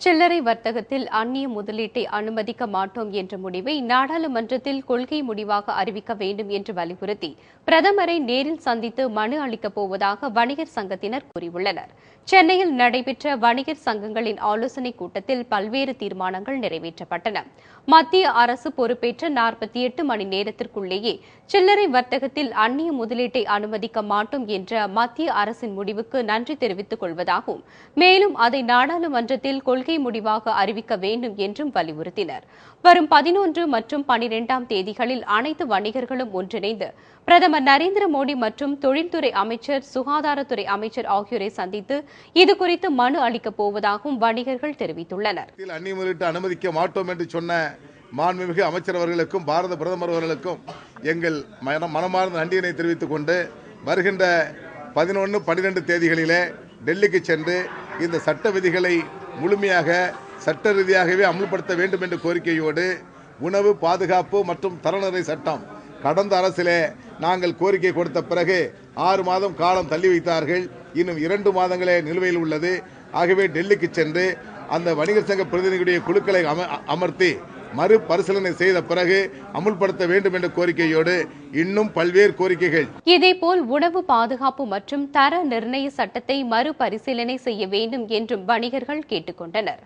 சில்லறை வர்த்தகத்தில் அந்நிய முதலீட்டை அனுமதிக்க மாட்டோம் என்ற முடிவை நாடாளுமன்றத்தில் கொள்கை முடிவாக அறிவிக்க வேண்டும் என்று வலியுறுத்தி பிரதமரை நேரில் சந்தித்து மனு அளிக்கப் போவதாக வணிகர் சங்கத்தினர் கூறியுள்ளனர். சென்னையில் நடைபெற்ற வணிகர் சங்கங்களின் ஆலோசனைக் கூட்டத்தில் பல்வேறு தீர்மானங்கள் நிறைவேற்றப்பட்டன. மத்திய அரசு பொறுப்பேற்ற நாற்பத்தி எட்டு மணி நேரத்திற்குள்ளேயே சில்லறை வர்த்தகத்தில் அந்நிய முதலீட்டை அனுமதிக்க மாட்டோம் என்ற மத்திய அரசின் முடிவுக்கு நன்றி தெரிவித்துக் கொள்வதாகவும் மேலும் அதை நாடாளுமன்றத்தில் கொள்கை முடிவாக அறிவிக்க வேண்டும் என்றும் வலியுறுத்தினர். வரும் பதினொன்று மற்றும் பனிரெண்டாம் தேதிகளில் அனைத்து வணிகர்களும் ஒன்றிணைந்து பிரதமர் நரேந்திர மோடி மற்றும் தொழில்துறை அமைச்சர் சுகாதாரத்துறை அமைச்சர் ஆகியோரை சந்தித்து இதுகுறித்து மனு அளிக்கப் போவதாகவும் வணிகர்கள் தெரிவித்துள்ளனர். அனுமதிக்க மாட்டோம் என்று சொன்ன மாண்புமிகு அமைச்சர் அவர்களுக்கும் பாரத பிரதமர் அவர்களுக்கும் எங்கள் மனமார்ந்த நன்றியினை தெரிவித்துக் கொண்டு வருகின்ற பதினொன்று பன்னிரெண்டு தேதிகளிலே டெல்லிக்கு சென்று இந்த சட்ட விதிகளை முழுமையாக சட்ட ரீதியாகவே அமுல்படுத்த வேண்டும் என்ற கோரிக்கையோடு உணவு பாதுகாப்பு மற்றும் தரநிலை சட்டம் கடந்த அரசிலே நாங்கள் கோரிக்கை கொடுத்த பிறகு ஆறு மாதம் காலம் தள்ளி வைத்தார்கள். இன்னும் இரண்டு மாதங்களே நிலுவையில் உள்ளது. ஆகவே டெல்லிக்கு சென்று அந்த வணிகர் சங்க பிரதிநிதிகளுடைய குழுக்களை அம அமர்த்தி மறுபரிசீலனை செய்த பிறகு அமுல்படுத்த வேண்டும் என்ற கோரிக்கையோடு இன்னும் பல்வேறு கோரிக்கைகள். இதேபோல் உணவு பாதுகாப்பு மற்றும் தர நிர்ணய சட்டத்தை மறுபரிசீலனை செய்ய வேண்டும் என்றும் வணிகர்கள் கேட்டுக்கொண்டனர்.